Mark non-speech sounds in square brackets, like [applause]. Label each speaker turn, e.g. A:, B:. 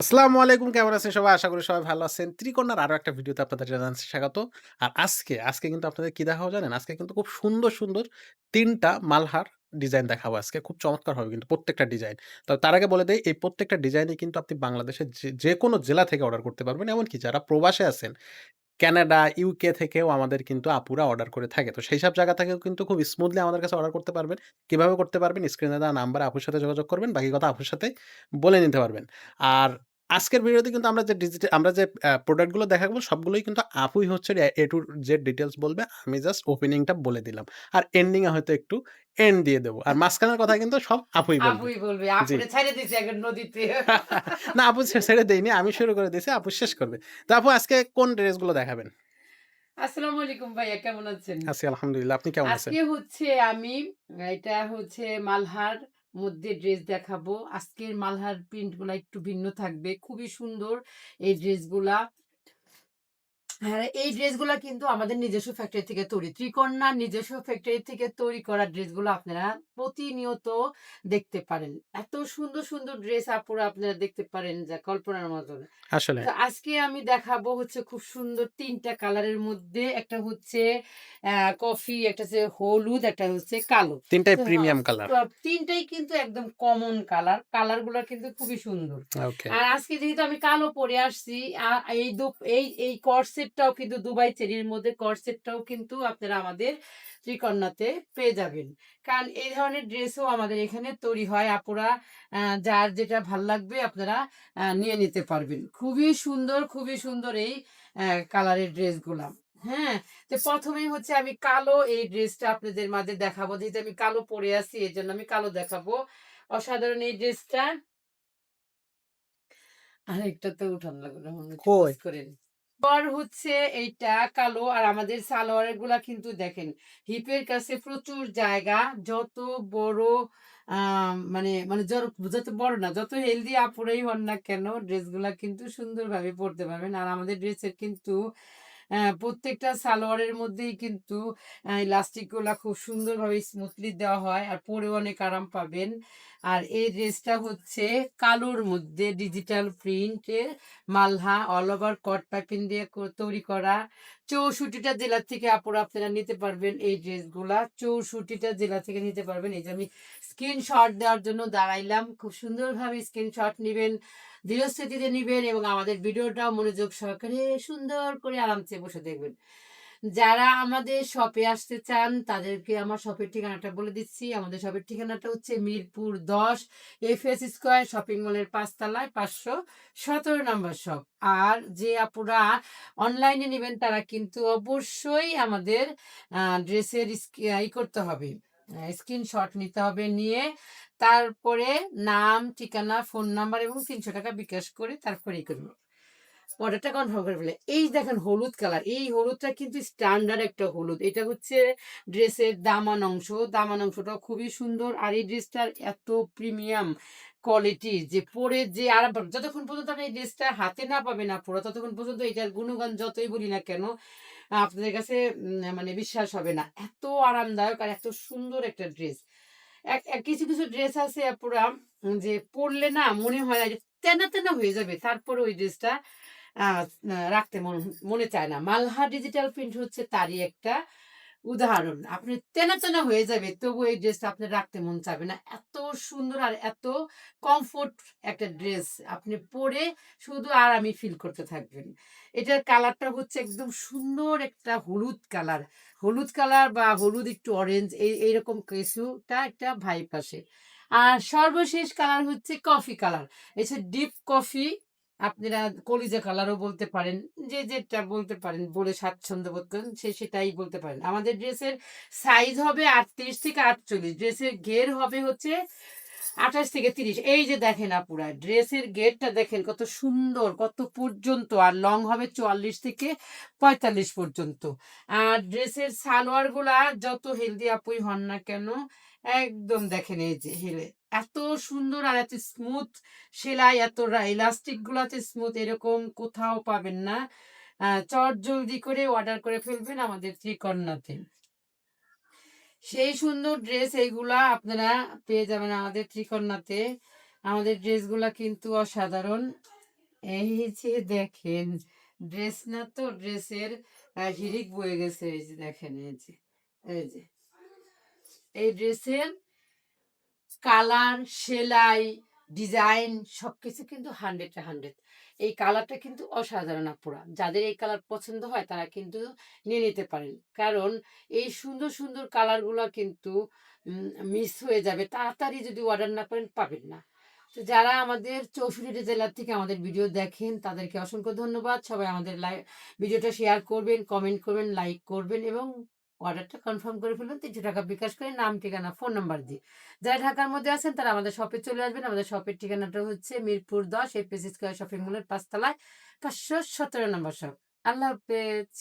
A: আসসালামু আলাইকুম কেমন আছেন সবাই? আশা করি সবাই ভালো আছেন। ত্রিকোণার আরও একটা ভিডিওতে আপনাদের জানাচ্ছি স্বাগত। আর আজকে, আজকে কিন্তু আপনাদের কি দেখাবো জানেন? আজকে কিন্তু খুব সুন্দর, সুন্দর তিনটা মালহার ডিজাইন দেখাবো আজকে। খুব চমৎকার হবে কিন্তু প্রত্যেকটা ডিজাইন। তো তার আগে বলে দেয় এই প্রত্যেকটা ডিজাইনই কিন্তু আপনি বাংলাদেশের যে কোনো জেলা থেকে অর্ডার করতে পারবেন। এমনকি যারা প্রবাসে আছেন, ক্যানাডা, ইউকে থেকেও আমাদের কিন্তু আপুরা অর্ডার করে থাকে। তো সেই সব জায়গা থেকেও কিন্তু খুব স্মুথলি আমাদের কাছে অর্ডার করতে পারবেন। কীভাবে করতে পারবেন? স্ক্রিনে দেওয়া নাম্বারে আপুর সাথে যোগাযোগ করবেন। বাকি কথা আপুর সাথে বলে নিতে পারবেন। আর আজকের ভিডিওতে কিন্তু আমরা যে ডিজিটা আমরা যে আ প্রোডাক্টগুলো দেখাবো সবগুলোই কিন্তু আপুই হচ্ছে এ to Z ডিটেইলস বলবে। আমি জাস্ট ওপেনিংটা বলে দিলাম। আর এন্ডিং এ হয়তো একটু এন্ড দিয়ে দেব। আর মাঝখানের কথা কিন্তু সব আপুই বলবে।
B: আপুই বলবে। আপুরে ছাইড়া দিছি একবার নদীতে। [laughs]
A: না আপু ছেড়ে দেইনি। আমি শুরু করে দিয়েছি। আপু শেষ করবে। তো আপু আজকে কোন ড্রেসগুলো দেখাবেন?
B: আসসালামু আলাইকুম ভাইয়া কেমন আছেন?
A: আছি আলহামদুলিল্লাহ। আপনি কেমন আছেন?
B: আজকে হচ্ছে আমি এটা হচ্ছে মালহার মধ্যে ড্রেস দেখাবো। আজকের মালহার প্রিন্টগুলো একটু ভিন্ন থাকবে। খুবই সুন্দর এই ড্রেসগুলা। হ্যাঁ, এই ড্রেসগুলা কিন্তু আমাদের নিজস্ব ফ্যাক্টরি থেকে তৈরি। ত্রিকন্যার নিজস্ব ফ্যাক্টরি থেকে তৈরি করা ড্রেসগুলো আপনারা প্রতিনিয়ত দেখতে পারেন। এত সুন্দর, সুন্দর ড্রেস আপুরা আপনারা দেখতে পারেন যা কল্পনার মতন।
A: আসলে
B: আজকে আমি দেখাবো হচ্ছে খুব সুন্দর ৩ টা কালারের মধ্যে একটা হচ্ছে কফি, একটা হচ্ছে হলুদ, একটা হচ্ছে কালো।
A: ৩ টাই প্রিমিয়াম কালার।
B: আ ৩ টাই কিন্তু একদম কমন কালার। কালারগুলা কিন্তু খুবই সুন্দর। আর আজকে যেহেতু আমি কালো পরে আসছি, এই এই এই কট সেটটাও কিন্তু দুবাই চেরির মধ্যে কট সেটটাও কিন্তু আপনারা আমাদের ত্রিকন্যাতে পেয়ে যাবেন। কারণ এই ধরনের ড্রেসও আমাদের এখানে তৈরি হয়। আপুরা যার যেটা ভালো লাগবে আপনারা নিয়ে নিতে পারবেন। খুবই সুন্দর, খুবই সুন্দর এই কালারের ড্রেসগুলা। হ্যাঁ? তো প্রথমেই হচ্ছে আমি কালো এই ড্রেসটা আপনাদের মাঝে দেখাবো। যেহেতু আমি কালো পরে আছি জন্য আমি কালো দেখাবো। অসাধারণ এই ড্রেসটা। আরেকটা তো উঠানো? পজ করেন। পর হচ্ছে এইটা কালো আর আমাদের সালোয়ারেরগুলা কিন্তু দেখেন হিপের কাছে প্রচুর জায়গা। যত বড় মানে মানে যত বড় না, যত হেলদি আপুরাই হন না কেন ড্রেসগুলা কিন্তু সুন্দরভাবে পরতে পারবেন। আর আমাদের ড্রেসের কিন্তু প্রত্যেকটা সালোয়ারের মধ্যেই কিন্তু অ্যা ইলাস্টিকগুলা খুব সুন্দরভাবে স্মুথলি দেওয়া হয়। আর পরেও অনেক আরাম পাবেন। আর এই ড্রেসটা হচ্ছে কালোর মধ্যে ডিজিটাল প্রিন্টের মালহা অল ওভার কট পাইপিং দিয়ে তৈরি করা। ৬৪ টা জেলা থেকে আপুরা আপনারা নিতে পারবেন এই ড্রেসগুলা। চৌষট্টিটা জেলা থেকে নিতে পারবেন। এই যে আমি স্ক্রিনশট দেওয়ার জন্য দাঁড়াইলাম। খুব সুন্দরভাবে স্ক্রিনশট নিবেন, ধীরস্থিতিতে নিবেন এবং আমাদের ভিডিওটাও মনোযোগ সহকারে সুন্দর করে আরামসে বসে দেখবেন। যারা আমাদের শপে আসতে চান, তাদেরকে আমার শপের ঠিকানাটা বলে দিচ্ছি। আমাদের শপের ঠিকানাটা হচ্ছে মিরপুর ১০ এফএস স্কোয়ার শপিং মলের পাঁচতলায় পাঁচশো সতেরো নম্বর শপ। আর যে আপুরা অনলাইনে নিবেন, তারা কিন্তু অবশ্যই আমাদের ড্রেসের ই করতে হবে। স্ক্রিনশট নিতে হবে। নিয়ে তারপরে নাম, ঠিকানা, ফোন নাম্বার এবং ৳৩০০ বিকাশ করে তারপরে করব। অর্ডারটা কনফার্ম করে ফেলে। এই দেখেন হলুদ কালার। এই হলুদটা কিন্তু স্ট্যান্ডার্ড একটা হলুদ। এটা হচ্ছে ড্রেসের দামান অংশ। দামান অংশটা খুবই সুন্দর। আর এই ড্রেসটার এত প্রিমিয়াম কোয়ালিটি যে পরে যে পাবেন। যতক্ষণ পর্যন্ত আপনি এই ড্রেসটা হাতে না পাবেন আপুরা ততক্ষণ পর্যন্ত এটার গুণগান যতই বলি না কেন আপনাদের কাছে মানে বিশ্বাস হবে না। এত আরামদায়ক আর এত সুন্দর একটা ড্রেস। এক কিছু, কিছু ড্রেস আছে আপুরা যে পড়লে না মনে হয় তেনা, তেনা হয়ে যাবে। তারপরে ওই ড্রেসটা রাখতে মন চায় না। মালহা ডিজিটাল প্রিন্ট হচ্ছে তারই একটা উদাহরণ। আপনি তেনা, তেনা হয়ে যাবে তবু এই ড্রেসটা আপনার রাখতে মন চাবে না। এত সুন্দর আর এত কমফোর্ট একটা ড্রেস। আপনি পরে শুধু আরামই ফিল করতে থাকবেন। এটার কালারটা হচ্ছে একদম সুন্দর একটা হলুদ কালার। হলুদ কালার বা হলুদ একটু অরেঞ্জ এই এইরকম কিছুটা একটা ভাইব আসে। আর সর্বশেষ কালার হচ্ছে কফি কালার। এসে ডিপ কফি আপনারা কলিজা কালারও বলতে পারেন। যে যেটা বলতে পারেন বলে স্বাচ্ছন্দ্য বোধ করেন সে সেটাই বলতে পারেন। আমাদের ড্রেসের সাইজ হবে ৩৮ থেকে ৪৮। ড্রেসের ঘের হবে হচ্ছে ২৮ থেকে ৩০। এই যে দেখেন আপুরা ড্রেসের গেটটা দেখেন কত সুন্দর, কত পর্যন্ত আর লং হবে ৪৪ থেকে ৪৫ পর্যন্ত। আর ড্রেসের সালোয়ারগুলা যত হেলদি আপুই হন না কেন একদম দেখেন এই যে হেলে এত সুন্দর আর এত স্মুথ সেলাই, এত ইলাস্টিকগুলো এত স্মুথ এরকম কোথাও পাবেন না। চট জলদি করে অর্ডার করে ফেলবেন আমাদের ত্রিকন্যাতে। সেই সুন্দর ড্রেস এইগুলা আপনারা পেয়ে যাবেন আমাদের ত্রিকন্যাতে। আমাদের ড্রেসগুলা কিন্তু অসাধারণ। এই যে দেখেন ড্রেস না তো ড্রেসের হিরিক বয়ে গেছে, এই যে দেখেন, এই যে এই যে এই ড্রেসের কালার, সেলাই, ডিজাইন সবকিছু কিন্তু হান্ড্রেড হান্ড্রেড। এই কালারটা কিন্তু অসাধারণ আপুরা। যাদের এই কালার পছন্দ হয় তারা কিন্তু নিয়ে নিতে পারেন। কারণ এই সুন্দর সুন্দর কালারগুলো কিন্তু মিস হয়ে যাবে। তাড়াতাড়ি যদি অর্ডার না করেন পাবেন না। তো যারা আমাদের চৌষট্টি জেলার থেকে আমাদের ভিডিও দেখেন, তাদেরকে অসংখ্য ধন্যবাদ। সবাই আমাদের লাইভ ভিডিওটা শেয়ার করবেন, কমেন্ট করবেন, লাইক করবেন এবং অর্ডারটা কনফার্ম করে ফেলুন, তিনশো টাকা বিকাশ করে নাম, ঠিকানা ফোন নাম্বার দিয়ে। যারা ঢাকার মধ্যে আছেন, তারা আমাদের শপে চলে আসবেন। আমাদের শপের ঠিকানাটা হচ্ছে মিরপুর দশ এপিসি স্কোয়ার শপিং মলের পাঁচতলায় পাঁচশো সতেরো নম্বর শপ আল্লাহ হাফেজ।